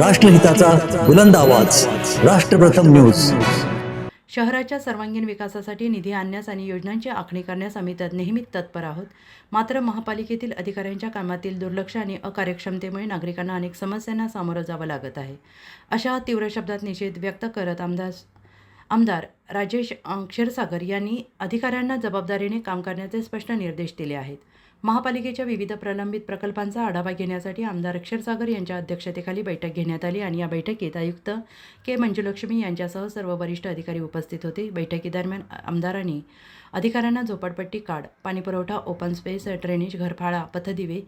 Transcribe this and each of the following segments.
राष्ट्रहिताचा बुलंद आवाज. राष्ट्रप्रथम न्यूज. शहराच्या सर्वांगीण विकासासाठी निधी आणण्यास आणि योजनांची आखणी करण्यास आम्ही नेहमीच तत्पर आहोत. मात्र महापालिकेतील अधिकाऱ्यांच्या कामातील दुर्लक्ष आणि अकार्यक्षमतेमुळे नागरिकांना अनेक समस्यांना सामोरं जावं लागत आहे. अशा तीव्र शब्दात निषेध व्यक्त करत आमदार आमदार राजेश क्षीरसागर यांनी अधिकाऱ्यांना जबाबदारीने काम करण्याचे स्पष्ट निर्देश दिले आहेत. महापालिकेच्या विविध प्रलंबित प्रकल्पांचा आढावा घेण्यासाठी आमदार क्षीरसागर यांच्या अध्यक्षतेखाली बैठक घेण्यात आली आणि या बैठकीत आयुक्त के मंजुलक्ष्मी यांच्यासह सर्व वरिष्ठ अधिकारी उपस्थित होते. बैठकीदरम्यान आमदारांनी अधिकाऱ्यांना झोपडपट्टी कार्ड पाणीपुरवठा ओपन स्पेस ड्रेनेज घरफाळा पथदिवे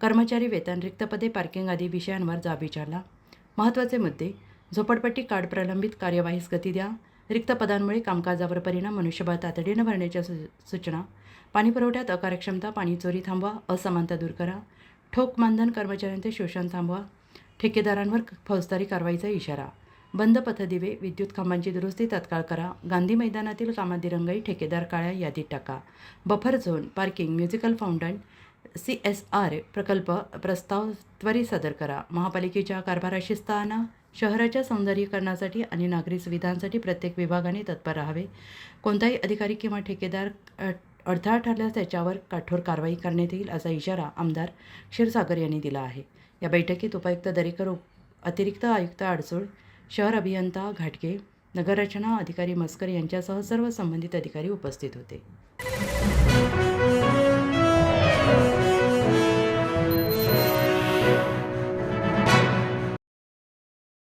कर्मचारी वेतन रिक्तपदे पार्किंग आदी विषयांवर जाब विचारला. महत्त्वाचे मुद्दे झोपडपट्टी कार्ड प्रलंबित कार्यवाहीस गती द्या रिक्त पदांमुळे कामकाजावर परिणाम मनुष्यबळ तातडीनं भरण्याच्या सु सूचना पाणीपुरवठ्यात अकार्यक्षमता पाणी चोरी थांबवा असमानता दूर करा ठोक मानधन कर्मचाऱ्यांचे शोषण थांबवा ठेकेदारांवर फौजदारी कारवाईचा इशारा बंद पथदिवे विद्युत खांबांची दुरुस्ती तत्काळ करा गांधी मैदानातील कामात दिरंगाई ठेकेदार काळ्या यादीत टाका buffer zone parking musical fountain C S R प्रकल्प प्रस्ताव त्वरित सादर करा महापालिकेच्या कारभाराशी स्थाना शहराच्या सौंदर्यीकरणासाठी आणि नागरी सुविधांसाठी प्रत्येक विभागाने तत्पर राहावे. कोणताही अधिकारी किंवा ठेकेदार अडथळा ठरल्यास त्याच्यावर कठोर कारवाई करण्यात येईल असा इशारा आमदार क्षीरसागर यांनी दिला आहे. या बैठकीत उपायुक्त दरेकर उप अतिरिक्त आयुक्त अडसूळ शहर अभियंता घाटगे नगररचना अधिकारी मस्कर यांच्यासह सर्व संबंधित अधिकारी उपस्थित होते.